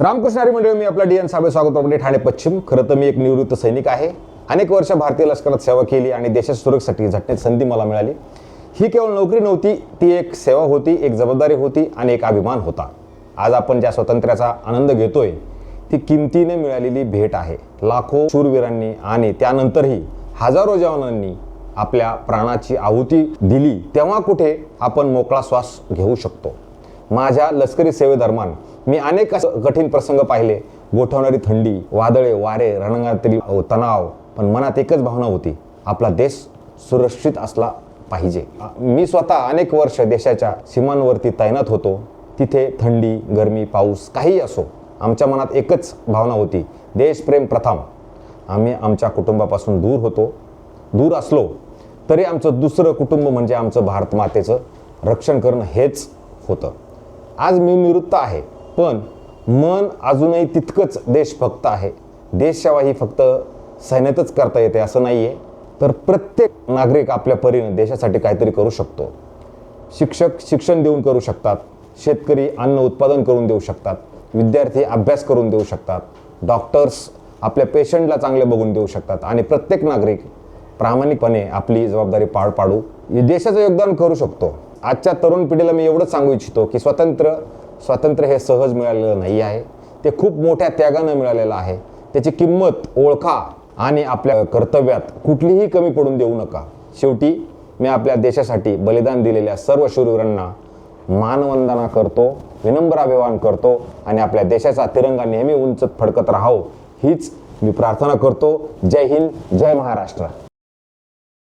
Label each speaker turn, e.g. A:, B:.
A: रामकृष्ण हरी मंडळी मी आपला D N साबे स्वागत आपले ठाणे पश्चिम. खरं तर मी एक निवृत्त सैनिक आहे. अनेक वर्ष भारतीय लष्करात सेवा केली आणि देशाच्या सुरक्षेसाठी झटण्याची संधी मला मिळाली. ही केवळ नोकरी नव्हती ती एक सेवा होती एक जबाबदारी होती आणि एक अभिमान होता. आज आपण ज्या स्वातंत्र्याचा आनंद घेतोय ती किमतीने मिळालेली भेट आहे. लाखो शूरवीरांनी आणि त्यानंतरही हजारो जवानांनी आपल्या प्राणाची आहुती दिली तेव्हा कुठे आपण मोकळा श्वास घेऊ शकतो. माझ्या लष्करी सेवेदरम्यान मी अनेक कठीण प्रसंग पाहिले. गोठवणारी थंडी वादळे वारे रणगात्री तणाव पण मनात एकच भावना होती. आपला देश सुरक्षित असला पाहिजे. मी स्वतः अनेक वर्ष देशाच्या सीमांवरती तैनात होतो. तिथे थंडी गरमी पाऊस काही असो आमच्या मनात एकच भावना होती. देशप्रेम प्रथम. आम्ही आमच्या कुटुंबापासून दूर होतो. दूर असलो तरी आमचं दुसरं कुटुंब म्हणजे आमचं भारत मातेचं रक्षण करणं हेच होतं. आज मी निवृत्त आहे पण मन अजूनही तितकंच देशभक्त आहे. देशसेवा ही फक्त सैन्यातच करता येते असं नाही आहे तर प्रत्येक नागरिक आपल्या परीने देशासाठी काहीतरी करू शकतो. शिक्षक शिक्षण देऊन करू शकतात शेतकरी अन्न उत्पादन करून देऊ शकतात विद्यार्थी अभ्यास करून देऊ शकतात डॉक्टर्स आपल्या पेशंटला चांगले बघून देऊ शकतात आणि प्रत्येक नागरिक प्रामाणिकपणे आपली जबाबदारी पार पाडू देशाचं योगदान करू शकतो. आजच्या तरुण पिढीला मी एवढंच सांगू इच्छितो की स्वातंत्र्य स्वातंत्र्य हे सहज मिळालेलं नाही आहे. ते खूप मोठ्या त्यागानं मिळालेलं आहे. त्याची किंमत ओळखा आणि आपल्या कर्तव्यात कुठलीही कमी पडून देऊ नका. शेवटी मी आपल्या देशासाठी बलिदान दिलेल्या सर्व शूरवीरांना मानवंदना करतो विनम्र अभिवान करतो आणि आपल्या देशाचा तिरंगा नेहमी उंचत फडकत राहावं हीच मी प्रार्थना करतो. जय हिंद जय महाराष्ट्र.